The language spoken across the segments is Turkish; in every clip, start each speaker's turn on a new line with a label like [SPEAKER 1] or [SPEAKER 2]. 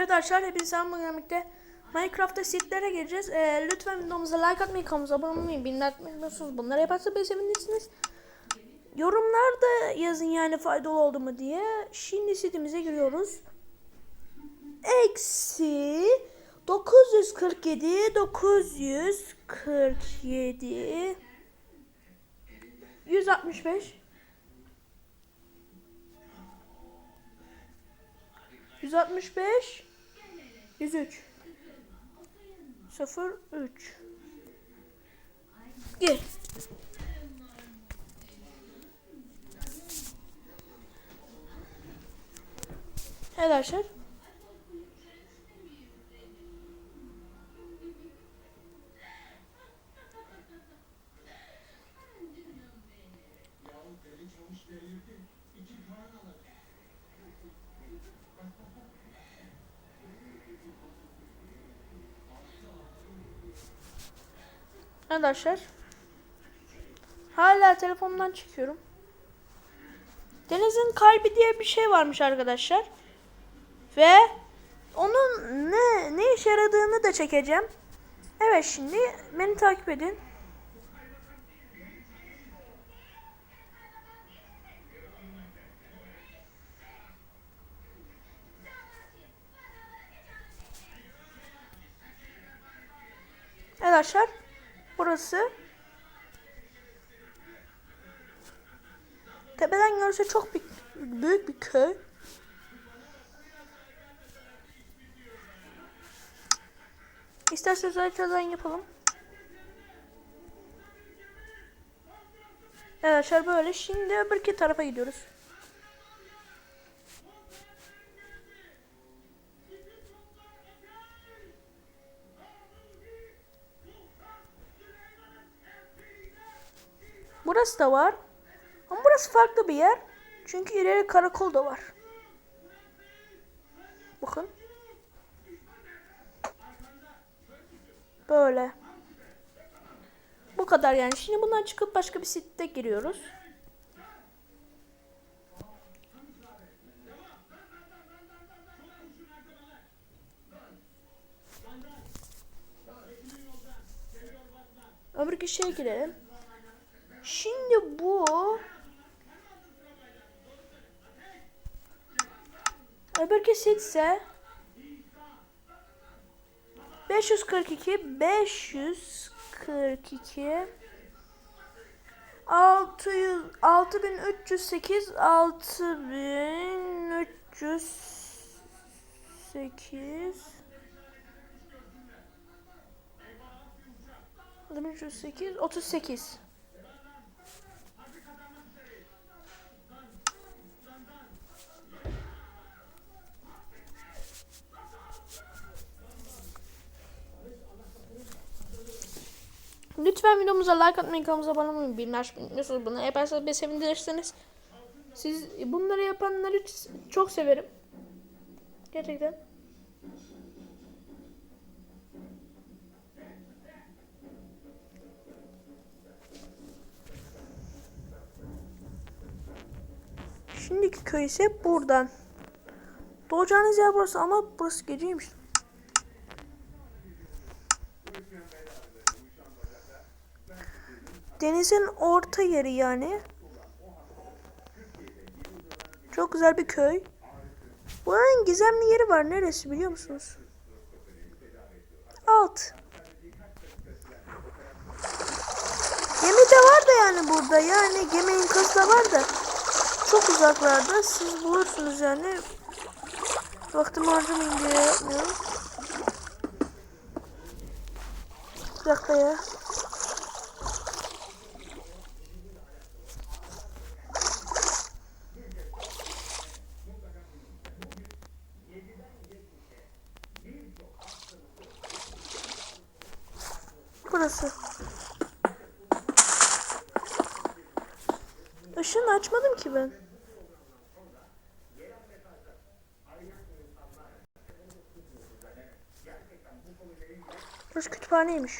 [SPEAKER 1] Evet arkadaşlar hepinize bugün birlikte Minecraft'ta setlere gireceğiz. Ee, lütfen videomuza like atmayı, kanalımıza abone olmayı, bildirim atmayı unutmuyorsunuz. Bunları yaparsa beni sevinirsiniz. Yorumlarda yazın yani faydalı oldu mu diye. Şimdi sitemize giriyoruz. Eksi 947 947 165 165 103 0 3 Gir. Evet arkadaşlar. Arkadaşlar. Hala telefondan çıkıyorum. Denizin kalbi diye bir şey varmış arkadaşlar. Ve onun ne ne işe yaradığını da çekeceğim. Evet şimdi beni takip edin. Arkadaşlar. Burası. Tepeden görse çok bir, büyük bir köy. İsterseniz haritadan yapalım. Evet arkadaşlar böyle. Şimdi öbürki tarafa gidiyoruz. Burası da var. Ama burası farklı bir yer. Çünkü ileri karakol da var. Bakın. Böyle. Bu kadar yani. Şimdi bundan çıkıp başka bir site giriyoruz. Öbür şeye girelim. Şimdi bu öbürki sitse 542 542 600 6308 6308 6308 38 Lütfen videomuza like atmayı, kanalımıza abone olmayı, unutmuyorsunuz. Bunu yaparsanız beni sevindirirsiniz. Siz bunları yapanları çok severim. Gerçekten. Şimdiki köy ise buradan. Doğacağınız yer burası ama burası geceymiş. Denizin orta yeri yani. Çok güzel bir köy. Buranın gizemli yeri var. Neresi biliyor musunuz? Alt. Gemi de var da yani burada. Yani gemi enkazı da var da. Çok uzaklarda. Siz bulursunuz yani. Vaktimi harcamayın diye yapmıyorum. Bir dakika ya. Burası. Işığını açmadım ki ben. Burası kütüphaneymiş.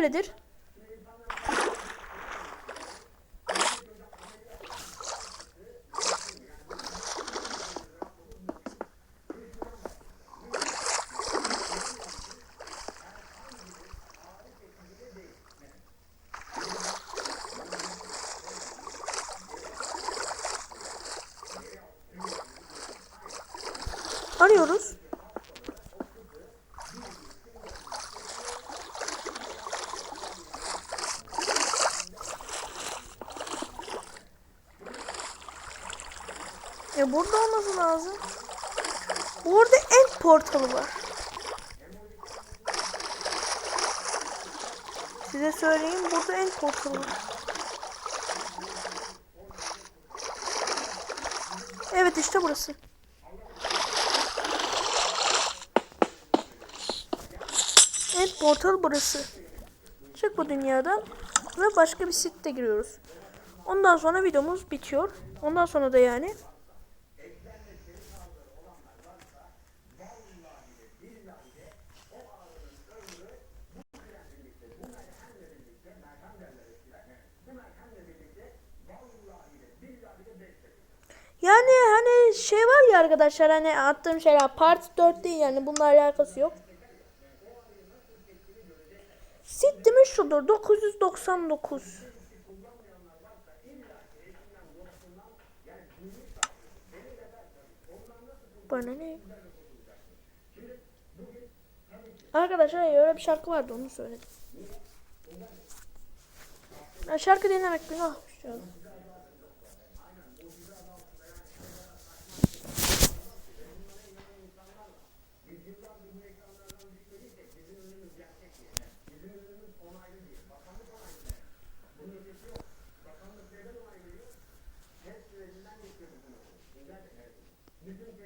[SPEAKER 1] Böyledir. Arıyoruz. E burada olması lazım. Burada end portalı var. Size söyleyeyim burada end portalı var. Evet işte burası. End portal burası. Çık bu dünyadan ve başka bir site giriyoruz. Ondan sonra videomuz bitiyor. Ondan sonra da yani Yani hani şey var ya arkadaşlar hani attığım şeyler part 4 değil yani bununla alakası yok. Sittimi şudur 999. Bana ne? Arkadaşlar öyle bir şarkı vardı onu söyledim. Şarkı dinlemek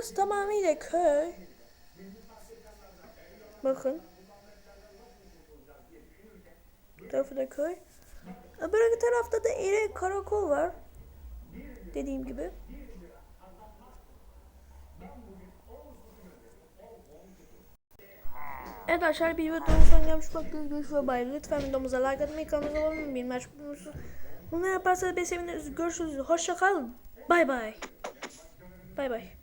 [SPEAKER 1] Burası tamamıyla köy. Bakın. Bu tarafı da köy. Öbür tarafta da iri karakol var. Dediğim gibi. Evet arkadaşlar bir videonun sonuna gelmiş baktık. Görüşürüz ve bay. Lütfen videomuza like atmayı, kanalımıza abone olmayı, bildirim açmayı. Bunu yaparsanız beni seviniriz. Görüşürüz. Hoşça kalın. Bay bay. Bay bay.